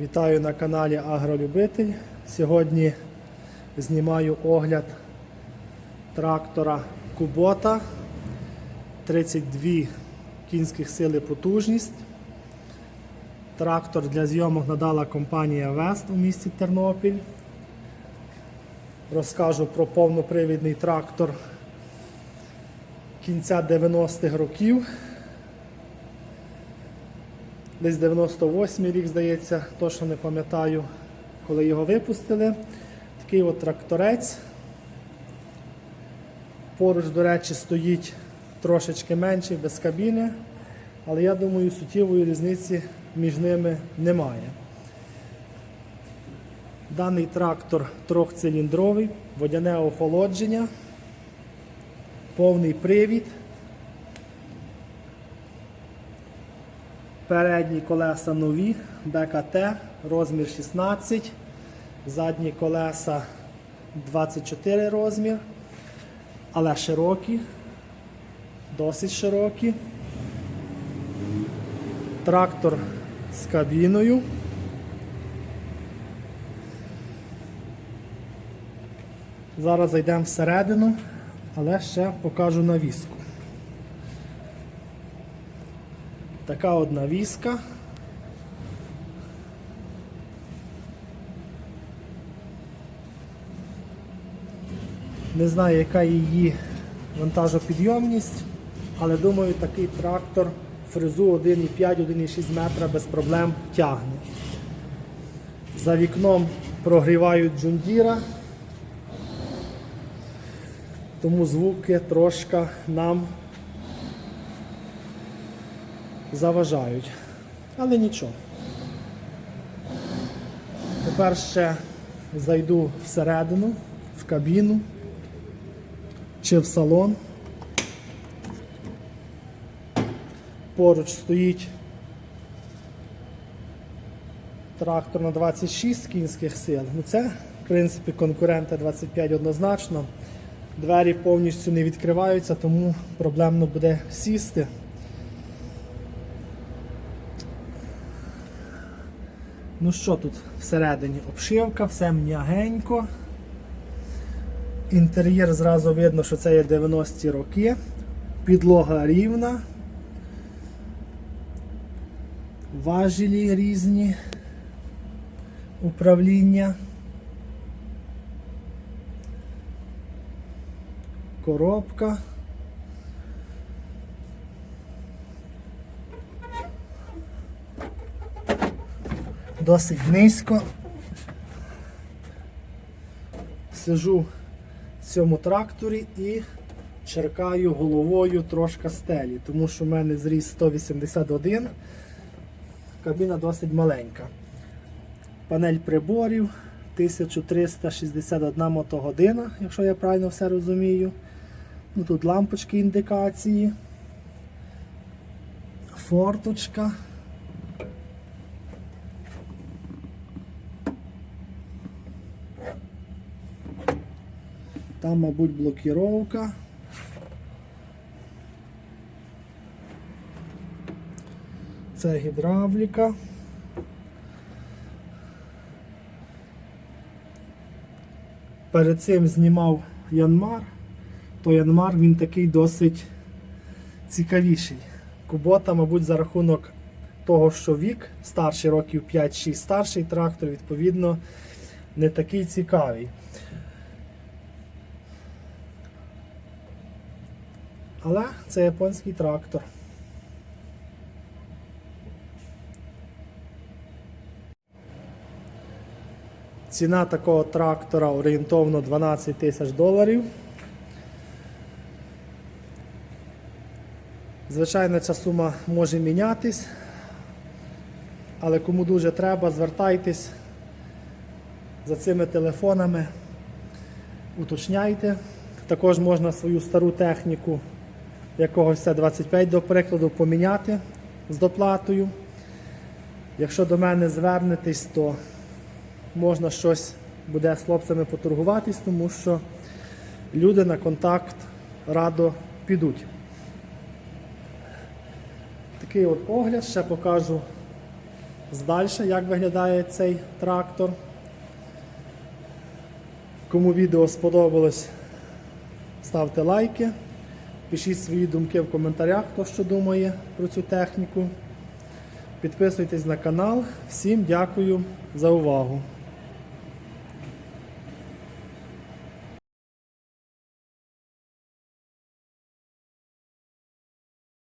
Вітаю на каналі Агролюбитель. Сьогодні знімаю огляд трактора Кубота 32 кінських сили потужність. Трактор для зйомок надала компанія Вест у місті Тернопіль. Розкажу про повнопривідний трактор кінця 90-х років. Десь 98 рік, здається, точно не пам'ятаю, коли його випустили. Такий от тракторець. Поруч, до речі, стоїть трошечки менший, без кабіни, але я думаю, суттєвої різниці між ними немає. Даний трактор трьохциліндровий, водяне охолодження, повний привід. Передні колеса нові, БКТ, розмір 16, задні колеса 24 розмір, але широкі, досить широкі. Трактор з кабіною. Зараз зайдемо всередину, але ще покажу навіску. Така одна візка. Не знаю, яка її вантажопідйомність, але думаю, такий трактор фрезу 1,5-1,6 метра без проблем тягне. За вікном прогрівають джундіра, тому звуки трошки нам заважають. Але нічого. Тепер ще зайду всередину, в кабіну чи в салон. Поруч стоїть трактор на 26 кінських сил. Ну це, в принципі, конкуренти 25 однозначно. Двері повністю не відкриваються, тому проблемно буде сісти. Ну що тут всередині? Обшивка, все м'ягенько. Інтер'єр зразу видно, що це є 90-ті роки. Підлога рівна. Важелі різні. Управління. Коробка. Досить низько. Сижу в цьому тракторі і черкаю головою трошки стелі, тому що в мене зріс 181, кабіна досить маленька. Панель приборів 1361 мотогодина, якщо я правильно все розумію. Ну, Тут лампочки індикації, форточка. Там, мабуть, блокіровка. Це гідравліка. Перед цим знімав Янмар, то Янмар він такий досить цікавіший. Кубота, мабуть, за рахунок того, що вік старший років 5-6 старший трактор, відповідно, не такий цікавий. Але це японський трактор. Ціна такого трактора орієнтовно 12 тисяч доларів. Звичайно, ця сума може мінятись, але кому дуже треба, звертайтесь за цими телефонами, уточняйте. Також можна свою стару техніку якогось 25 до прикладу поміняти з доплатою. Якщо до мене звернетесь, то можна щось буде з хлопцями поторгуватись, тому що люди на контакт радо підуть. Такий от огляд, ще покажу здальше, як виглядає цей трактор. Кому відео сподобалось, ставте лайки, пишіть свої думки в коментарях, хто що думає про цю техніку. Підписуйтесь на канал. Всім дякую за увагу.